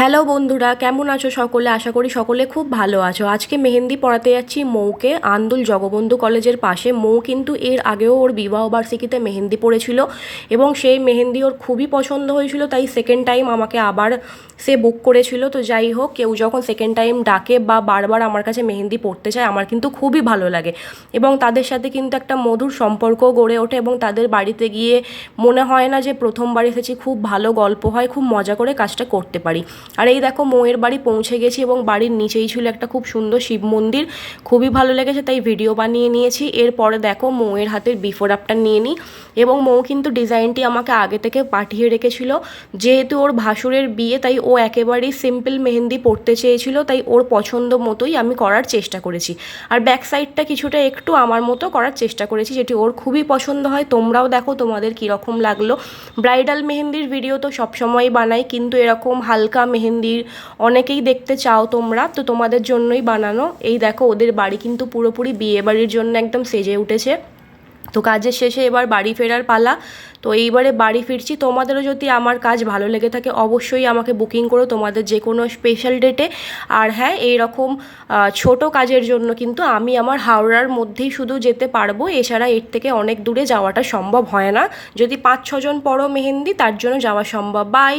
Hello বন্ধুরা, কেমন আছো সকলে? আশা করি সকলে খুব ভালো আছো। আজকে মেহেন্দি পড়াতে যাচ্ছি মৌকে। আন্দুল জগবন্ধু কলেজের পাশে। মৌ কিন্তু এর আগেও ওর বিবাহবার্ষিকীতে মেহেন্দি পড়েছিল এবং সেই মেহেন্দি ওর খুবই পছন্দ হয়েছিল, তাই সেকেন্ড টাইম আমাকে আবার সে বুক করেছিল। তো যাই হোক, কেউ যখন সেকেন্ড টাইম ডাকে বা বারবার আমার কাছে মেহেন্দি পড়তে চায়, আমার কিন্তু খুবই ভালো লাগে এবং তাদের সাথে কিন্তু একটা মধুর সম্পর্ক গড়ে ওঠে এবং তাদের বাড়িতে গিয়ে মনে হয় না যে প্রথমবার এসেছি, খুব ভালো গল্প হয়, খুব মজা করে কাজটা করতে পারি। আর এই দেখো মৌয়ের বাড়ি পৌঁছে গেছি এবং বাড়ির নিচেই ছিল একটা খুব সুন্দর শিব মন্দির। খুবই ভালো লেগেছে, তাই ভিডিও বানিয়ে নিয়েছি। এরপরে দেখো মৌয়ের হাতের বিফোর আফটার নিয়ে নিই এবং মৌ কিন্তু ডিজাইনটি আমাকে আগে থেকে পাঠিয়ে রেখেছিল। যেহেতু ওর ভাসুরের বিয়ে, তাই ও একেবারেই সিম্পল মেহেন্দি পড়তে চেয়েছিল, তাই ওর পছন্দ মতোই আমি করার চেষ্টা করেছি। আর ব্যাক সাইডটা কিছুটা একটু আমার মতো করার চেষ্টা করেছি, যেটি ওর খুবই পছন্দ হয়। তোমরাও দেখো তোমাদের কীরকম লাগল। ব্রাইডাল মেহেন্দির ভিডিও তো সবসময়ই বানাই, কিন্তু এরকম হালকা মেহেন্দির অনেকেই দেখতে চাও তোমরা, তো তোমাদের জন্যই বানানো। এই দেখো, ওদের বাড়ি কিন্তু পুরোপুরি বিয়ে বাড়ির জন্য একদম সেজে উঠেছে। তো কাজের শেষে এবার বাড়ি ফেরার পালা। তো এইবারে বাড়ি ফিরছি। তোমাদেরও যদি আমার কাজ ভালো লেগে থাকে, অবশ্যই আমাকে বুকিং করো তোমাদের যে কোনো স্পেশাল ডেটে আর হ্যাঁ এইরকম ছোট কাজের জন্য কিন্তু আমি আমার হাওড়ার মধ্যেই শুধু যেতে পারব। এছাড়া এর থেকে অনেক দূরে যাওয়াটা সম্ভব হয় না। যদি পাঁচ ছজন পরো মেহেন্দি, তার জন্য যাওয়া সম্ভব। বাই